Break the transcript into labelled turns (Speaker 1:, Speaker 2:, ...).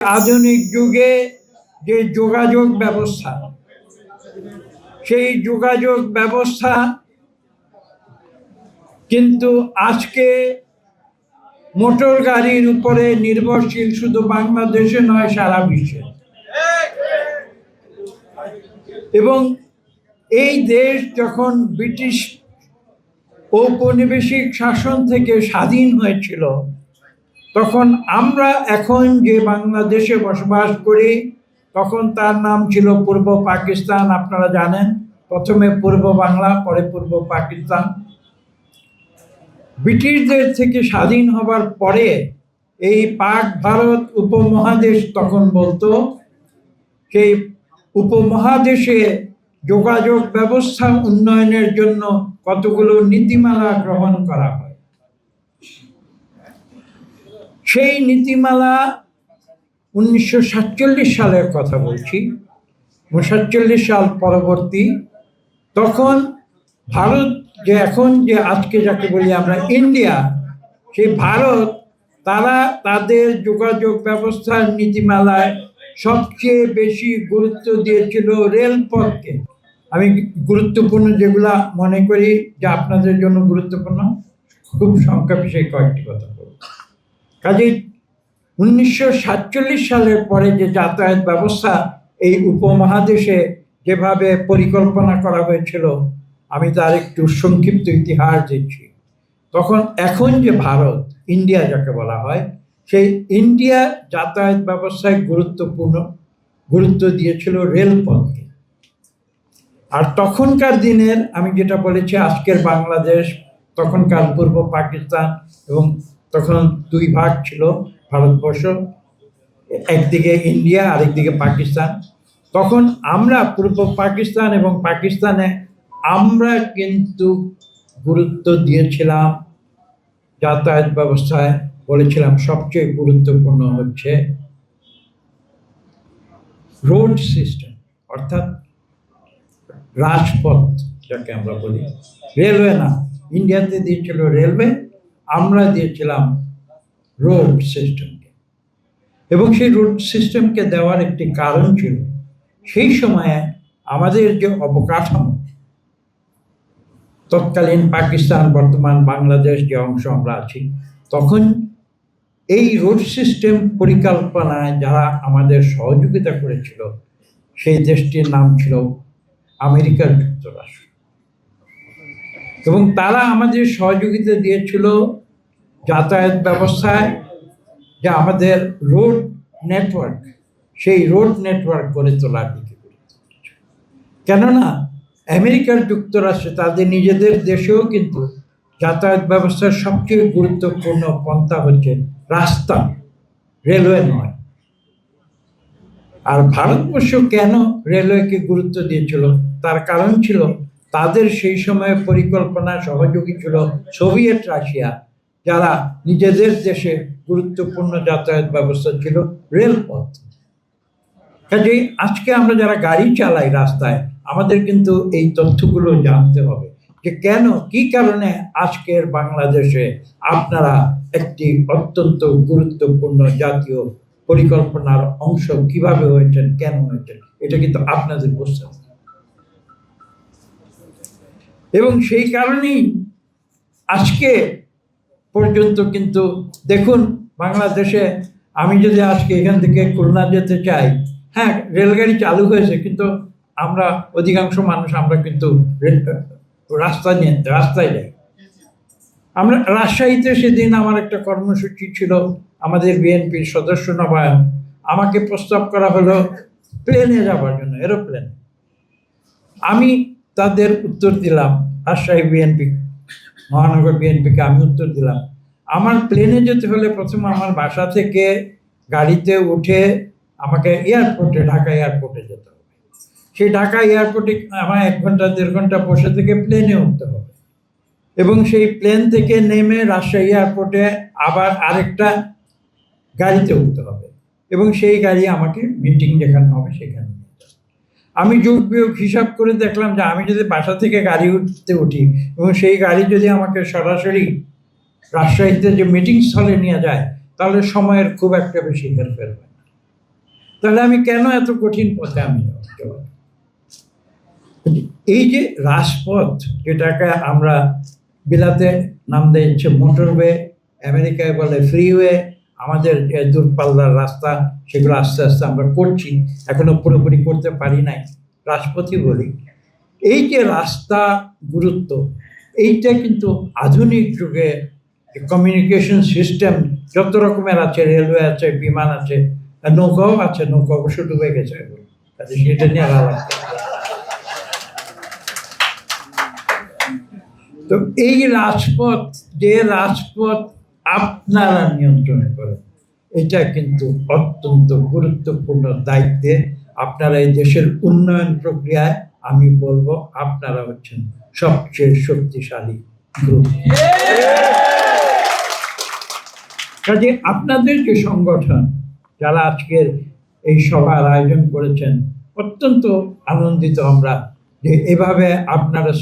Speaker 1: আধুনিক যুগে যে যোগাযোগ ব্যবস্থা, সেই যোগাযোগ ব্যবস্থা কিন্তু আজকে মোটর গাড়ির উপরে নির্ভরশীল শুধু বাংলাদেশে নয়, সারা বিশ্বে। এবং এই দেশ যখন ব্রিটিশ ঔপনিবেশিক শাসন থেকে স্বাধীন হয়েছিল তখন আমরা এখন যে বাংলাদেশে বসবাস করি, তখন তার নাম ছিল পূর্ব পাকিস্তান, আপনারা জানেন। প্রথমে পূর্ব বাংলা, পরে পূর্ব পাকিস্তান। ব্রিটিশদের থেকে স্বাধীন হবার পরে এই পাক ভারত উপমহাদেশ তখন বলতো, সেই উপমহাদেশে যোগাযোগ ব্যবস্থা উন্নয়নের জন্য কতগুলো নীতিমালা গ্রহণ করা হয়। সেই নীতিমালা উনিশশো সাতচল্লিশ সালের কথা বলছি। সাতচল্লিশ সাল পরবর্তী। তখন ভারত যে এখন যে আজকে যাকে বলি আমরা ইন্ডিয়া, সেই ভারত তারা তাদের যোগাযোগ ব্যবস্থার নীতিমালায় সবচেয়ে বেশি গুরুত্ব দিয়েছিল রেলপথকে। আমি গুরুত্বপূর্ণ যেগুলা মনে করি, যে আপনাদের জন্য গুরুত্বপূর্ণ, খুব সংখ্যা বিষয়ে কয়েকটি কথা বলব। কাজেই উনিশশো সাতচল্লিশ সালের পরে যে যাতায়াত ব্যবস্থা এই উপমহাদেশে যেভাবে পরিকল্পনা করা হয়েছিল, আমি তার একটু সংক্ষিপ্ত ইতিহাস দিচ্ছি। তখন এখন যে ভারত, ইন্ডিয়া যাকে বলা হয়, সেই ইন্ডিয়া যাতায়াত ব্যবস্থায় গুরুত্বপূর্ণ, গুরুত্ব দিয়েছিল রেলপথকে। আর তখনকার দিনের, আমি যেটা বলেছি, আজকের বাংলাদেশ, তখনকার পূর্ব পাকিস্তান এবং তখন দুই ভাগ ছিল, ভারতবর্ষ, একদিকে ইন্ডিয়া, আরেকদিকে পাকিস্তান। তখন আমরা পূর্ব পাকিস্তান এবং পাকিস্তানে আমরা কিন্তু গুরুত্ব দিয়েছিলাম, যাতায়াত ব্যবস্থায় বলেছিলাম সবচেয়ে গুরুত্বপূর্ণ হচ্ছে রোড সিস্টেম অর্থাৎ রাজপথ, যাকে আমরা বলি। রেলওয়ে না, ইন্ডিয়াতে দিয়েছিল রেলওয়ে আমরা দিয়েছিলাম রোড সিস্টেমকে এবং সেই রোড সিস্টেমকে দেওয়ার একটি কারণ ছিল, সেই সময়ে আমাদের যে অবকাঠামো, তৎকালীন পাকিস্তান, বর্তমান বাংলাদেশ যে অংশ আমরা আছি, তখন এই রোড সিস্টেম পরিকল্পনায় যারা আমাদের সহযোগিতা করেছিল, সেই দেশটির নাম ছিল আমেরিকার যুক্তরাষ্ট্র। এবং তারা আমাদের সহযোগিতা দিয়েছিল যাতায়াত ব্যবস্থায় যা আমাদের রোড নেটওয়ার্ক, সেই রোড নেটওয়ার্ক গড়ে তোলার দিকে কেননা আমেরিকার যুক্তরাষ্ট্রে, তাদের নিজেদের দেশেও কিন্তু যাতায়াত ব্যবস্থার সবচেয়ে গুরুত্বপূর্ণ পন্থা হচ্ছে রাস্তা, রেলওয়ে নয়। আর ভারতবর্ষ কেন রেলওয়েকে গুরুত্ব দিয়েছিল? তার কারণ ছিল তাদের সেই সময়ে পরিকল্পনা, সহযোগী ছিল সোভিয়েত রাশিয়া, যারা নিজেদের দেশে গুরুত্বপূর্ণ যাতায়াত ব্যবস্থা ছিল রেলপথ। কাজেই আজকে আমরা যারা গাড়ি চালাই রাস্তায়, আমাদের কিন্তু এই তথ্যগুলো জানতে হবে যে কেন, কি কারণে আজকের বাংলাদেশে আপনারা একটি অত্যন্ত গুরুত্বপূর্ণ জাতীয় পরিকল্পনার অংশ কীভাবে হয়েছেন, কেন হয়েছেন, এটা কিন্তু আপনাদের বুঝতে এবং সেই কারণেই আজকে পর্যন্ত কিন্তু দেখুন বাংলাদেশে আমি যদি আজকে এখান থেকে খুলনা যেতে চাই হ্যাঁ রেলগাড়ি চালু হয়েছে, কিন্তু আমরা অধিকাংশ মানুষ আমরা কিন্তু রাস্তা নিয়ে, রাস্তায় যাই। আমরা রাজশাহীতে সেদিন আমার একটা কর্মসূচি ছিল, আমাদের বিএনপির সদস্য নবায়ন। আমাকে প্রস্তাব করা হলো প্লেনে যাওয়ার জন্য এরোপ্লেন আমি তাদের উত্তর দিলাম। রাজশাহী বিএনপি, মহানগর বিএনপিকে আমি উত্তর দিলাম। আমার প্লেনে যেতে হলে প্রথমে আমার বাসা থেকে গাড়িতে উঠে আমাকে এয়ারপোর্টে ঢাকা এয়ারপোর্টে যেতে হবে। সেই ঢাকা এয়ারপোর্টে আমার এক ঘণ্টা, দেড় ঘণ্টা বসে থেকে প্লেনে উঠতে হবে। এবং সেই প্লেন থেকে নেমে রাজশাহী এয়ারপোর্টে আবার আরেকটা গাড়িতে উঠতে হবে। এবং সেই গাড়ি আমাকে মিটিং যেখানে হবে সেখানে। আমি যোগ বিয়োগ হিসাব করে দেখলাম যে আমি যদি বাসা থেকে গাড়ি উঠতে উঠি এবং সেই গাড়ি যদি আমাকে সরাসরি রাজশাহীতে যে মিটিং স্থলে নিয়ে যায়, তাহলে সময়ের খুব একটা বেশি হেরফের হয় তাহলে আমি কেন এত কঠিন পথে আমি? এই যে রাজপথ, যেটাকে আমরা বিলাতে নাম দিয়েছে মোটরওয়ে আমেরিকায় বলে ফ্রিওয়ে আমাদের দূরপাল্লার রাস্তা, সেগুলো আস্তে আস্তে আমরা করছি, এখনও পুরোপুরি করতে পারি নাই। রাজপথই বলি, এই যে রাস্তা গুরুত্ব, এইটা কিন্তু আধুনিক যুগে কমিউনিকেশন সিস্টেম যত রকমের আছে রেলওয়ে আছে, বিমান আছে, নৌকাও আছে, নৌকা অবশ্য ডুবে গেছে সেটা নিয়ে আলাদা তো এই রাজপথ, যে রাজপথ আপনারা নিয়ন্ত্রণ করেন। এটা কিন্তু অত্যন্ত গুরুত্বপূর্ণ দায়িত্বে। আপনারা এই দেশের উন্নয়ন প্রক্রিয়ায়, আমি বলব, আপনারা হচ্ছেন সবচেয়ে শক্তিশালী গ্রুপ। কাজে আপনাদের যে সংগঠন, যারা আজকের এই সভার আয়োজন করেছেন, অত্যন্ত আনন্দিত আমরা যে এভাবে আপনারা